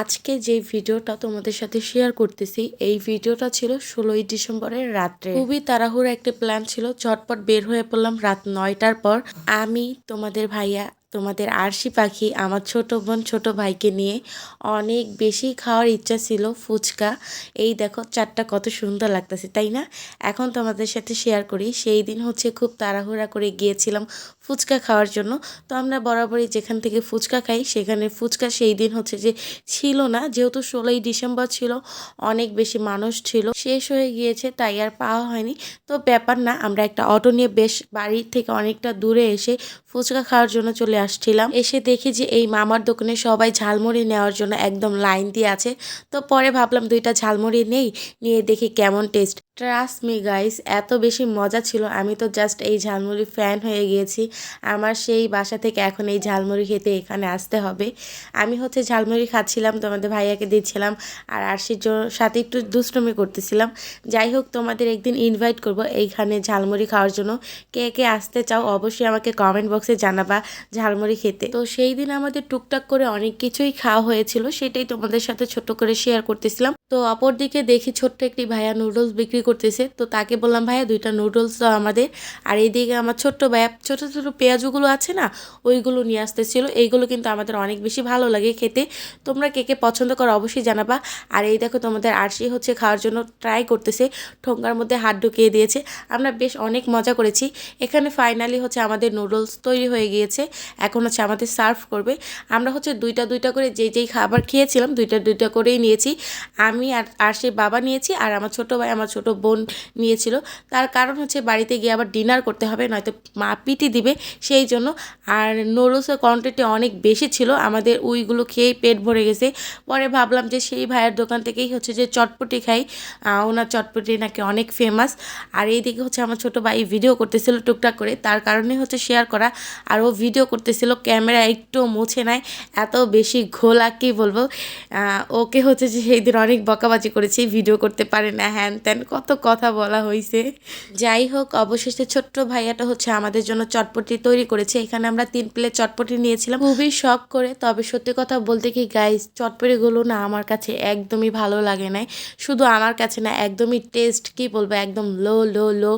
আজকে যে ভিডিওটা তোমাদের সাথে শেয়ার করতেছি, এই ভিডিওটা ছিল ষোলোই ডিসেম্বরের রাত্রে। খুবই তাড়াহুড়ো একটা প্ল্যান ছিল, চটপট বের হয়ে পড়লাম রাত নয়টার পর। আমি, তোমাদের ভাইয়া তোমাদের আরশি পাখি, আমার ছোট বোন, ছোট ভাইকে নিয়ে অনেক বেশি খাওয়ার ইচ্ছা ছিল ফুচকা। এই দেখো, চারটা কত সুন্দর লাগতেছে, তাই না? এখন তোমাদের সাথে শেয়ার করি। সেই দিন হচ্ছে খুব তাড়াহুড়া করে গিয়েছিলাম ফুচকা খাওয়ার জন্য। তো আমরা বরাবরই যেখান থেকে ফুচকা খাই, সেখানে ফুচকা সেই দিন হচ্ছে যে ছিল না। যেহেতু ষোলোই ডিসেম্বর ছিল, অনেক বেশি মানুষ ছিল। শেষ হয়ে গিয়েছে, তাই আর পাওয়া হয়নি। তো ব্যাপার না, আমরা একটা অটো নিয়ে বেশ বাড়ির থেকে অনেকটা দূরে এসে ফুচকা খাওয়ার জন্য চলে আসছিলাম। এসে দেখি যে এই মামার দোকানে সবাই ঝালমুড়ি নেওয়ার জন্য একদম লাইন দিয়ে আছে। তো পরে ভাবলাম দুইটা ঝালমুড়ি নেই, নিয়ে দেখি কেমন টেস্ট ট্রাস্ট মি গাইস এত বেশি মজা ছিল। আমি তো জাস্ট এই ঝালমুড়ি ফ্যান হয়ে গিয়েছি। আমার সেই বাসা থেকে এখন এই ঝালমুড়ি খেতে এখানে আসতে হবে। আমি হচ্ছে ঝালমুড়ি খাচ্ছিলাম, তোমাদের ভাইয়াকে দিচ্ছিলাম আর আরশির জন্য সাথে একটু দুষ্টমি করতেছিলাম। যাই হোক, তোমাদের একদিন ইনভাইট করব এইখানে ঝালমুড়ি খাওয়ার জন্য। কে কে আসতে চাও অবশ্যই আমাকে কমেন্ট বক্সে জানাবা ঝালমুড়ি খেতে। তো সেই দিন আমাদের টুকটাক করে অনেক কিছুই খাওয়া হয়েছিল, সেটাই তোমাদের সাথে ছোট করে শেয়ার করতেছিলাম। তো অপরদিকে দেখি ছোট্ট একটি ভাইয়া নুডলস বিক্রি করতেছে। তো তাকে বললাম, ভাইয়া, দুইটা নুডলস দাও আমাদের। আর এইদিকে আমার ছোট্ট ভাইয়া, ছোট ছোটো পেঁয়াজগুলো আছে না, ওইগুলো নিয়ে আসতেছিল। এইগুলো কিন্তু আমাদের অনেক বেশি ভালো লাগে খেতে। তোমরা কে কে পছন্দ করো অবশ্যই জানাবা। আর এই দেখো, তোমাদের আরশি হচ্ছে খাওয়ার জন্য ট্রাই করতেছে। ঠোঙ্গার মধ্যে হাত ঢুকিয়ে দিয়েছে। আমরা বেশ অনেক মজা করেছি। এখানে ফাইনালি হচ্ছে আমাদের নুডলস তৈরি হয়ে গিয়েছে। এখন হচ্ছে আমাদের সার্ভ করবে। আমরা হচ্ছে দুইটা দুইটা করে যেই যেই খাবার খেয়েছিলাম, দুইটা দুইটা করেই নিয়েছি। আমি আর আর সেই বাবা নিয়েছি আর আমার ছোটো ভাই, আমার ছোটো বোন নিয়েছিল। তার কারণ হচ্ছে বাড়িতে গিয়ে আবার ডিনার করতে হবে, নয়তো মা পিটি দিবে। সেই জন্য আর নুডলসের কোয়ান্টিটি অনেক বেশি ছিল, আমাদের উইগুলো খেয়েই পেট ভরে গেছে। পরে ভাবলাম যে সেই ভাইয়ের দোকান থেকেই হচ্ছে যে চটপটি খাই। ওনার চটপটি নাকি অনেক ফেমাস আর এইদিকে হচ্ছে আমার ছোটো ভাই ভিডিও করতেছিল টুকটাক করে, তার কারণে হচ্ছে শেয়ার করা। আর ও ভিডিও করতেছিল ক্যামেরা একটু মুছে নাই, এত বেশি ঘোলা কি বলব ওকে হচ্ছে যে সেই দিন অনেক বকাবাজি করেছি, ভিডিও করতে পারে না, হ্যান ত্যান, কত কথা বলা হয়েছে যাই হোক, অবশেষে ছোট্ট ভাইয়াটা হচ্ছে আমাদের জন্য চটপটি তৈরি করেছে। এখানে আমরা তিন প্লেট চটপটি নিয়েছিলাম। খুবই শখ করে, তবে সত্যি কথা বলতে কি গাইস চটপটিগুলো না আমার কাছে একদমই ভালো লাগে নাই। শুধু আমার কাছে না, একদমই টেস্ট কি বলব, একদম লো লো লো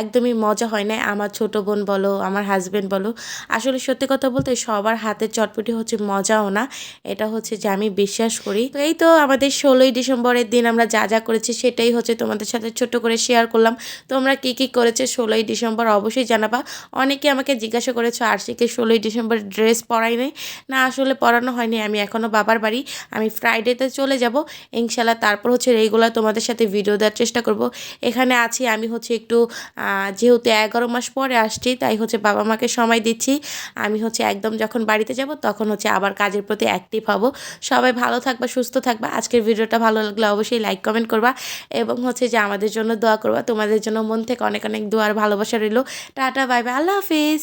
একদমই মজা হয় না আমার ছোট বোন বলো, আমার হাজব্যান্ড বলো। আসলে সত্যি কথা বলতে সবার হাতের চটপটি হচ্ছে মজাও না। এটা হচ্ছে যে আমি বিশ্বাস করি। তো এই তো আমাদের ষোলোই ডিসেম্বরের দিন আমরা যা যা করেছি সেটাই হচ্ছে তোমাদের সাথে ছোট করে শেয়ার করলাম। তোমরা কি কি করেছে ষোলোই ডিসেম্বর অবশ্যই জানাবা। অনেকে আমাকে জিজ্ঞাসা করেছ, আরশিকে ষোলোই ডিসেম্বর ড্রেস পরাই নেই? না, আসলে পরানো হয়নি, আমি এখনও বাবার বাড়ি। আমি ফ্রাইডেতে চলে যাব ইনশাল্লাহ তারপর হচ্ছে রেগুলার তোমাদের সাথে ভিডিও দেওয়ার চেষ্টা করব। এখানে আছি, আমি হচ্ছে একটু যেহেতু এগারো মাস পরে আসছি, তাই হচ্ছে বাবা মাকে সময় দিচ্ছি। আমি হচ্ছে একদম যখন বাড়িতে যাব, তখন হচ্ছে আবার কাজের প্রতি অ্যাক্টিভ হব। সবাই ভালো থাকবা, সুস্থ থাকবা। আজকের ভিডিওটা ভালো লাগলে অবশ্যই লাইক কমেন্ট করবা এবং হচ্ছে যে আমাদের জন্য দোয়া করবা। তোমাদের জন্য মন থেকে অনেক অনেক দোয়ার ভালোবাসা রইল। টাটা বাই বাই আল্লাহ হাফিজ।